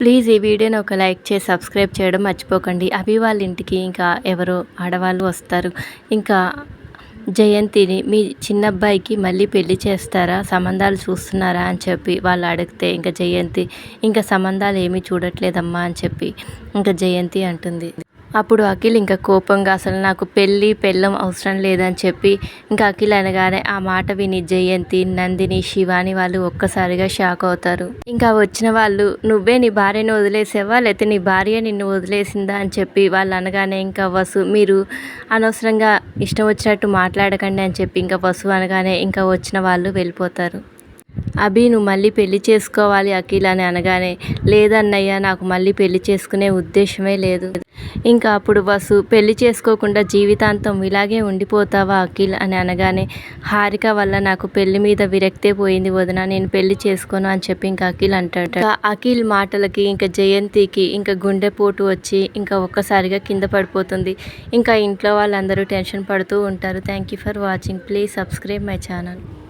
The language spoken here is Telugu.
ప్లీజ్ ఈ వీడియోని ఒక లైక్ చేసి సబ్స్క్రైబ్ చేయడం మర్చిపోకండి. అభి వాళ్ళ ఇంటికి ఇంకా ఎవరో ఆడవాళ్ళు వస్తారు. ఇంకా జయంతిని మీ చిన్నబ్బాయికి మళ్ళీ పెళ్ళి చేస్తారా? సంబంధాలు చూస్తున్నారా అని చెప్పి వాళ్ళు అడిగితే ఇంకా జయంతి ఇంకా సంబంధాలు ఏమీ చూడట్లేదమ్మా అని చెప్పి ఇంకా జయంతి అంటుంది. అప్పుడు అఖిల్ ఇంకా కోపంగా అసలు నాకు పెళ్ళి పెళ్ళం అవసరం లేదని చెప్పి ఇంకా అఖిల్ అనగానే ఆ మాట విని జయంతి నందిని శివాని వాళ్ళు ఒక్కసారిగా షాక్ అవుతారు. ఇంకా వచ్చిన వాళ్ళు నువ్వే నీ భార్యను వదిలేసావా? లేకపోతే నీ భార్య నిన్ను వదిలేసిందా? అని చెప్పి వాళ్ళు అనగానే ఇంకా వసు మీరు అనవసరంగా ఇష్టం వచ్చినట్టు మాట్లాడకండి అని చెప్పి ఇంకా వసు అనగానే ఇంకా వచ్చిన వాళ్ళు వెళ్ళిపోతారు. అభి నువ్వు మళ్ళీ పెళ్ళి చేసుకోవాలి అఖిల్ అని అనగానే లేదన్నయ్య నాకు మళ్ళీ పెళ్ళి చేసుకునే ఉద్దేశమే లేదు. ఇంకా అప్పుడు వసు పెళ్ళి చేసుకోకుండా జీవితాంతం ఇలాగే ఉండిపోతావా అఖిల్? అని అనగానే హారిక వల్ల నాకు పెళ్ళి మీద విరక్తే పోయింది వదిన నేను పెళ్ళి చేసుకోను అని చెప్పి ఇంకా అఖిల్ అంటాడు. అఖిల్ మాటలకి ఇంకా జయంతికి ఇంకా గుండెపోటు వచ్చి ఇంకా ఒక్కసారిగా కింద పడిపోతుంది. ఇంకా ఇంట్లో వాళ్ళందరూ టెన్షన్ పడుతూ ఉంటారు. Thank you for watching. Please subscribe my channel.